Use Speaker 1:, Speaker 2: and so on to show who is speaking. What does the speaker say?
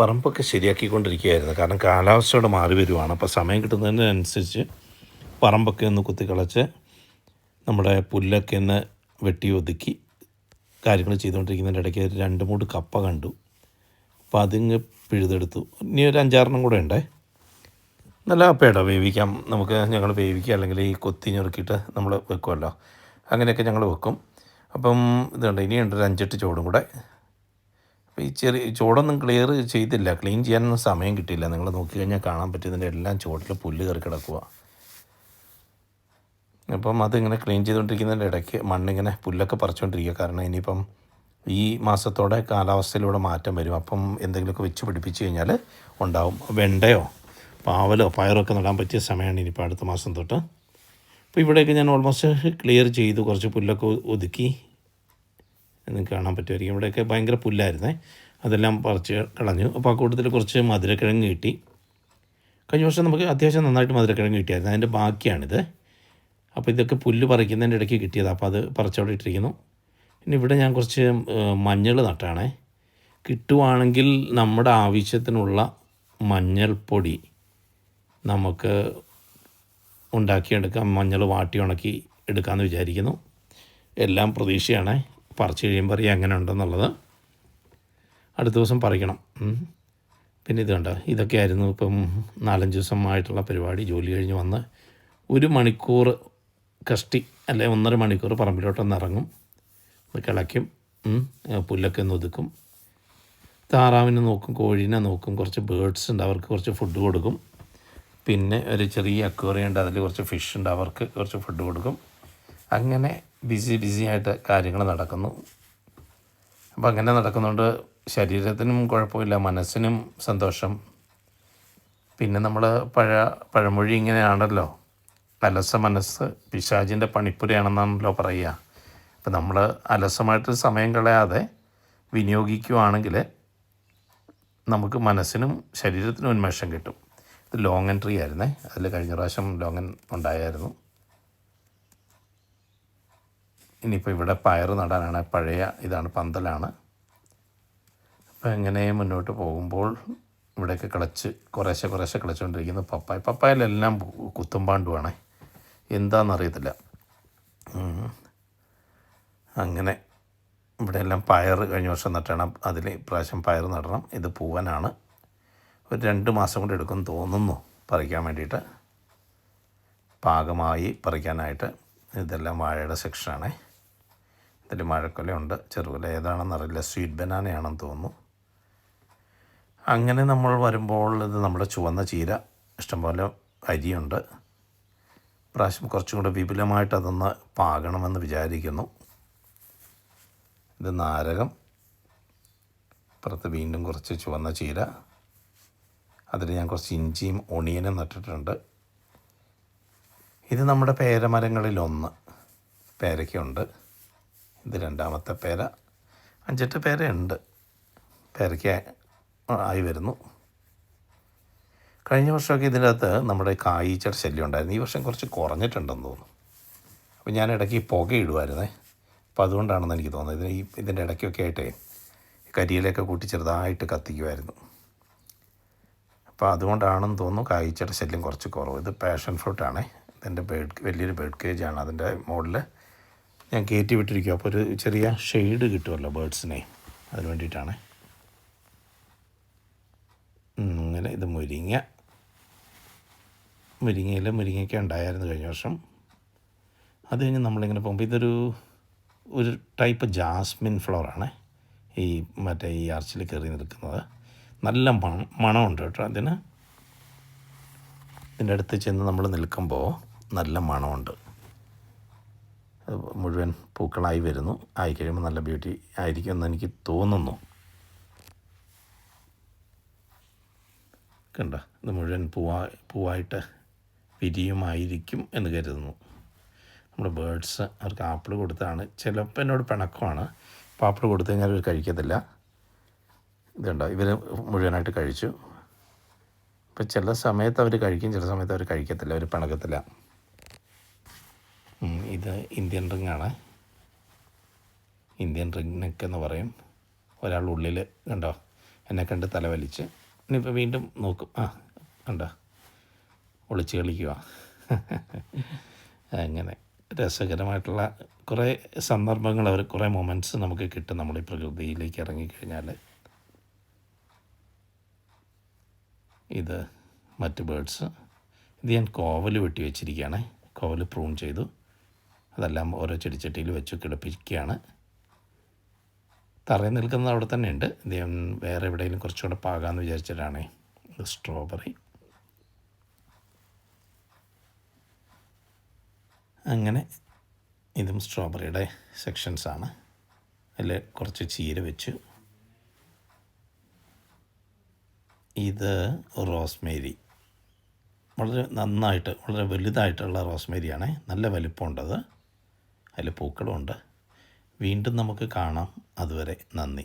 Speaker 1: പറമ്പൊക്കെ ശരിയാക്കിക്കൊണ്ടിരിക്കുകയായിരുന്നു. കാരണം കാലാവസ്ഥയോടെ മാറി വരുവാണ്. അപ്പോൾ സമയം കിട്ടുന്നതിനനുസരിച്ച് പറമ്പൊക്കെ ഒന്ന് കുത്തിക്കളച്ച് നമ്മുടെ പുല്ലൊക്കെ ഒന്ന് വെട്ടി ഒതുക്കി കാര്യങ്ങൾ ചെയ്തുകൊണ്ടിരിക്കുന്നതിന്റെ ഇടയ്ക്ക് രണ്ട് മൂട് കപ്പ കണ്ടു. അപ്പോൾ അതിങ്ങ് പിഴുതെടുത്തു. ഇനി ഒരു അഞ്ചാറെണ്ണം കൂടെ ഉണ്ടേ. നല്ല കപ്പയുടെ വേവിക്കാം. നമുക്ക് ഞങ്ങൾ വേവിക്കുക അല്ലെങ്കിൽ ഈ കൊത്തി ഞുറുക്കിയിട്ട് നമ്മൾ വെക്കുമല്ലോ. അങ്ങനെയൊക്കെ ഞങ്ങൾ വെക്കും. അപ്പം ഇതുണ്ട് ഇനിയുണ്ട് ഒരു അഞ്ചെട്ട് ചോടും കൂടെ. അപ്പോൾ ഈ ചെറിയ ചുവടൊന്നും ക്ലിയർ ചെയ്തില്ല. ക്ലീൻ ചെയ്യാനൊന്നും സമയം കിട്ടിയില്ല. നിങ്ങൾ നോക്കി കഴിഞ്ഞാൽ കാണാൻ പറ്റുന്നതിന്റെ എല്ലാം ചുവട്ടിൽ പുല്ല് കയറി കിടക്കുക അപ്പം അതിങ്ങനെ ക്ലീൻ ചെയ്തുകൊണ്ടിരിക്കുന്നതിന്റെ ഇടയ്ക്ക് മണ്ണിങ്ങനെ പുല്ലൊക്കെ പറിച്ചുകൊണ്ടിരിക്കുക. കാരണം ഇനിയിപ്പം ഈ മാസത്തോടെ കാലാവസ്ഥയിലൂടെ മാറ്റം വരും. അപ്പം എന്തെങ്കിലുമൊക്കെ വെച്ച് പിടിപ്പിച്ച് കഴിഞ്ഞാൽ ഉണ്ടാവും. വെണ്ടയോ പാവലോ പയറോ ഒക്കെ നടാൻ പറ്റിയ സമയമാണ് ഇനിയിപ്പോൾ അടുത്ത മാസം തൊട്ട്. അപ്പോൾ ഇവിടെയൊക്കെ ഞാൻ ഓൾമോസ്റ്റ് ക്ലിയർ ചെയ്തു. കുറച്ച് പുല്ലൊക്കെ ഒതുക്കി. നിങ്ങൾക്ക് കാണാൻ പറ്റുമായിരിക്കും. ഇവിടെയൊക്കെ ഭയങ്കര പുല്ലായിരുന്നേ. അതെല്ലാം പറിച്ച് കളഞ്ഞു. അപ്പോൾ ആ കൂട്ടത്തിൽ കുറച്ച് മധുരക്കിഴങ്ങ് കിട്ടി. കഴിഞ്ഞ വർഷം നമുക്ക് അത്യാവശ്യം നന്നായിട്ട് മധുരക്കിഴങ്ങ് കിട്ടിയായിരുന്നു. അതിന്റെ ബാക്കിയാണിത്. അപ്പോൾ ഇതൊക്കെ പുല്ല് പറിക്കുന്നതിന്റെ ഇടയ്ക്ക് കിട്ടിയത്. അപ്പോൾ അത് പറിച്ചവിടെ ഇട്ടിരിക്കുന്നു. പിന്നെ ഇവിടെ ഞാൻ കുറച്ച് മഞ്ഞൾ നട്ടാണേ. കിട്ടുവാണെങ്കിൽ നമ്മുടെ ആവശ്യത്തിനുള്ള മഞ്ഞൾപ്പൊടി നമുക്ക് ഉണ്ടാക്കിയെടുക്കാം. മഞ്ഞൾ വാട്ടി ഉണക്കി എടുക്കാമെന്ന് വിചാരിക്കുന്നു. എല്ലാം പ്രതീക്ഷയാണ്. പറിച്ച് കഴിയുമ്പോൾ അറിയാം എങ്ങനെ ഉണ്ടെന്നുള്ളത്. അടുത്ത ദിവസം പറിക്കണം. പിന്നെ ഇത് കണ്ടോ ഇതൊക്കെയായിരുന്നു ഇപ്പം നാലഞ്ച് ദിവസമായിട്ടുള്ള പരിപാടി. ജോലി കഴിഞ്ഞ് വന്ന് ഒരു മണിക്കൂർ കഷ്ടി അല്ലെ ഒന്നര മണിക്കൂർ പറമ്പിലോട്ടൊന്ന് ഇറങ്ങും. കിളയ്ക്കും പുല്ലൊക്കെ ഒന്ന് ഒതുക്കും. താറാവിനെ നോക്കും കോഴീനെ നോക്കും കുറച്ച് ബേഡ്സ് ഉണ്ട് അവർക്ക് കുറച്ച് ഫുഡ് കൊടുക്കും. പിന്നെ ഒരു ചെറിയ അക്വേറിയം ഉണ്ട് അതിൽ കുറച്ച് ഫിഷ് ഉണ്ട് അവർക്ക് കുറച്ച് ഫുഡ് കൊടുക്കും. അങ്ങനെ ബിസി ബിസി ആയിട്ട് കാര്യങ്ങൾ നടക്കുന്നു. അപ്പം അങ്ങനെ നടക്കുന്നതുകൊണ്ട് ശരീരത്തിനും കുഴപ്പമില്ല മനസ്സിനും സന്തോഷം. പിന്നെ നമ്മൾ പഴ പഴമൊഴി ഇങ്ങനെയാണല്ലോ. അലസ മനസ്സ് പിശാചിന്റെ പണിപ്പുരയാണെന്നാണല്ലോ പറയുക. അപ്പം നമ്മൾ അലസമായിട്ട് സമയം കളയാതെ വിനിയോഗിക്കുവാണെങ്കിൽ നമുക്ക് മനസ്സിനും ശരീരത്തിനും ഉന്മേഷം കിട്ടും. ഇത് ലോങ് എൻട്രി ആയിരുന്നേ. അതിൽ കഴിഞ്ഞ പ്രാവശ്യം ലോങ്ങൻ ഉണ്ടായായിരുന്നു. ഇനിയിപ്പോൾ ഇവിടെ പയർ നടാനാണ് പഴയ ഇതാണ് പന്തലാണ്. അപ്പോൾ എങ്ങനെ മുന്നോട്ട് പോകുമ്പോൾ ഇവിടെയൊക്കെ കിളച്ച് കുറേശ്ശെ കുറേശ്ശെ കിളച്ചുകൊണ്ടിരിക്കുന്നു പപ്പായ പപ്പായയിലെല്ലാം കുത്തുംപാണ്ടുവാണേ. എന്താണെന്നറിയത്തില്ല. അങ്ങനെ ഇവിടെ എല്ലാം പയർ കഴിഞ്ഞ വർഷം നട്ടണം. അതിൽ ഇപ്രാവശ്യം പയർ നടണം. ഇത് പൂവനാണ്. ഒരു രണ്ട് മാസം കൊണ്ട് എടുക്കും തോന്നുന്നു പറിക്കാൻ വേണ്ടിയിട്ട്. പാകമായി പറിക്കാനായിട്ട് ഇതെല്ലാം വാഴയുടെ സെക്ഷനാണേ. ഇതിൽ മഴക്കൊലയുണ്ട്. ചെറുകൊല ഏതാണെന്നറിയില്ല സ്വീറ്റ് ബനാനയാണെന്ന് തോന്നുന്നു. അങ്ങനെ നമ്മൾ വരുമ്പോൾ ഇത് നമ്മുടെ ചുവന്ന ചീര ഇഷ്ടംപോലെ അരിയുണ്ട്. പ്രാവശ്യം കുറച്ചും കൂടെ വിപുലമായിട്ട് അതൊന്ന് പാകണമെന്ന് വിചാരിക്കുന്നു. ഇത് നാരകം അപ്പുറത്ത് വീണ്ടും കുറച്ച് ചുവന്ന ചീര. അതിൽ ഞാൻ കുറച്ച് ഇഞ്ചിയും ഒണിയനും നട്ടിട്ടുണ്ട്. ഇത് നമ്മുടെ പേരമരങ്ങളിലൊന്ന് പേരയ്ക്കുണ്ട്. ഇത് രണ്ടാമത്തെ പേര. അഞ്ചെട്ട് പേരയുണ്ട്. പേരയ്ക്ക് ആയി വരുന്നു. കഴിഞ്ഞ വർഷമൊക്കെ ഇതിന്റെ അകത്ത് നമ്മുടെ കായീച്ചയുടെ ശല്യം ഉണ്ടായിരുന്നു. ഈ വർഷം കുറച്ച് കുറഞ്ഞിട്ടുണ്ടെന്ന് തോന്നുന്നു. അപ്പോൾ ഞാൻ ഇടയ്ക്ക് ഈ പുക ഇടുമായിരുന്നേ അപ്പോൾ അതുകൊണ്ടാണെന്ന് എനിക്ക് തോന്നുന്നത്. ഇതിന് ഈ ഇതിന്റെ ഇടയ്ക്കൊക്കെ ആയിട്ടേ കരിയിലൊക്കെ കൂട്ടി ചെറുതായിട്ട് കത്തിക്കുമായിരുന്നു അപ്പോൾ അതുകൊണ്ടാണെന്ന് തോന്നുന്നു കായ്ച്ചയുടെ ശല്യം കുറച്ച് കുറവ്. ഇത് പാഷൻ ഫ്രൂട്ടാണേ. ഇതിന്റെ ബേഡ് വലിയൊരു ബേഡ് കേജാണ്. അതിന്റെ മുകളിൽ ഞാൻ കയറ്റി വിട്ടിരിക്കും അപ്പോൾ ഒരു ചെറിയ ഷെയ്ഡ് കിട്ടുമല്ലോ ബേഡ്സിനെ അതിന് വേണ്ടിയിട്ടാണ്. അങ്ങനെ ഇത് മുരിങ്ങ. മുരിങ്ങയിൽ മുരിങ്ങയ്ക്ക ഉണ്ടായിരുന്നു കഴിഞ്ഞ വർഷം. അത് കഴിഞ്ഞ് നമ്മളിങ്ങനെ പോകുമ്പോൾ ഇതൊരു ഒരു ടൈപ്പ് ജാസ്മിൻ ഫ്ലവറാണ് ഈ മറ്റേ ഈ ആർച്ചിൽ കയറി നിൽക്കുന്നത്. നല്ല മണം മണമുണ്ട് കേട്ടോ അതിന്. ഇതിന്റെ അടുത്ത് ചെന്ന് നമ്മൾ നിൽക്കുമ്പോൾ നല്ല മണമുണ്ട്. മുഴുവൻ പൂക്കളായി വരുന്നു. ആയി കഴിയുമ്പോൾ നല്ല ബ്യൂട്ടി ആയിരിക്കും എന്ന് എനിക്ക് തോന്നുന്നു. കണ്ട ഇത് മുഴുവൻ പൂവാ പൂവായിട്ട് വിരിയുമായിരിക്കും എന്ന് കരുതുന്നു. നമ്മുടെ ബേഡ്സ് അവർക്ക് ആപ്പിൾ കൊടുത്താണ് ചിലപ്പോൾ എന്നോട് പിണക്കമാണ്. അപ്പോൾ ആപ്പിൾ കൊടുത്തു കഴിഞ്ഞാൽ അവർ കഴിക്കത്തില്ല. ഇതുണ്ടോ? ഇവർ മുഴുവനായിട്ട് കഴിച്ചു. അപ്പോൾ ചില സമയത്ത് അവർ കഴിക്കും ചില സമയത്ത് അവർ കഴിക്കത്തില്ല. അവർ പിണക്കത്തില്ല. ഇത് ഇന്ത്യൻ റിങ്ങാണ് ഇന്ത്യൻ നെക്ക് എന്ന് പറയും. ഒരാൾ ഉള്ളിൽ കണ്ടോ? എന്നെ കണ്ട് തലവലിച്ച് ഇനിയിപ്പോൾ വീണ്ടും നോക്കും. ആ കണ്ടോ? ഒളിച്ച് കളിക്കുക അങ്ങനെ. രസകരമായിട്ടുള്ള കുറേ സന്ദർഭങ്ങൾ അവർ കുറേ മൊമെന്റ്സ് നമുക്ക് കിട്ടും നമ്മൾ ഈ പ്രകൃതിയിലേക്ക് ഇറങ്ങിക്കഴിഞ്ഞാൽ ഇത് മറ്റ് ബേഡ്സ് ഇത് ഞാൻ കോവൽ വെട്ടി വെച്ചിരിക്കുകയാണ് കോവൽ പ്രൂൺ ചെയ്തു. അതെല്ലാം ഓരോ ചെടിച്ചട്ടിയിൽ വെച്ച് കിടപ്പിക്കുകയാണ്. തറയിൽ നിൽക്കുന്നത് അവിടെ തന്നെ ഉണ്ട് ദൈവം വേറെ എവിടെയെങ്കിലും കുറച്ചുകൂടെ പാകാമെന്ന് വിചാരിച്ചിട്ടാണേ സ്ട്രോബെറി അങ്ങനെ ഇതും സ്ട്രോബെറിയുടെ സെക്ഷൻസാണ് അതിൽ കുറച്ച് ചീര വെച്ചു. ഇത് റോസ്മേരി വളരെ നന്നായിട്ട് വളരെ വലുതായിട്ടുള്ള റോസ്മേരിയാണേ നല്ല വലിപ്പമുണ്ടത്. അതിൽ പൂക്കളുമുണ്ട് വീണ്ടും നമുക്ക് കാണാം. അതുവരെ നന്ദി.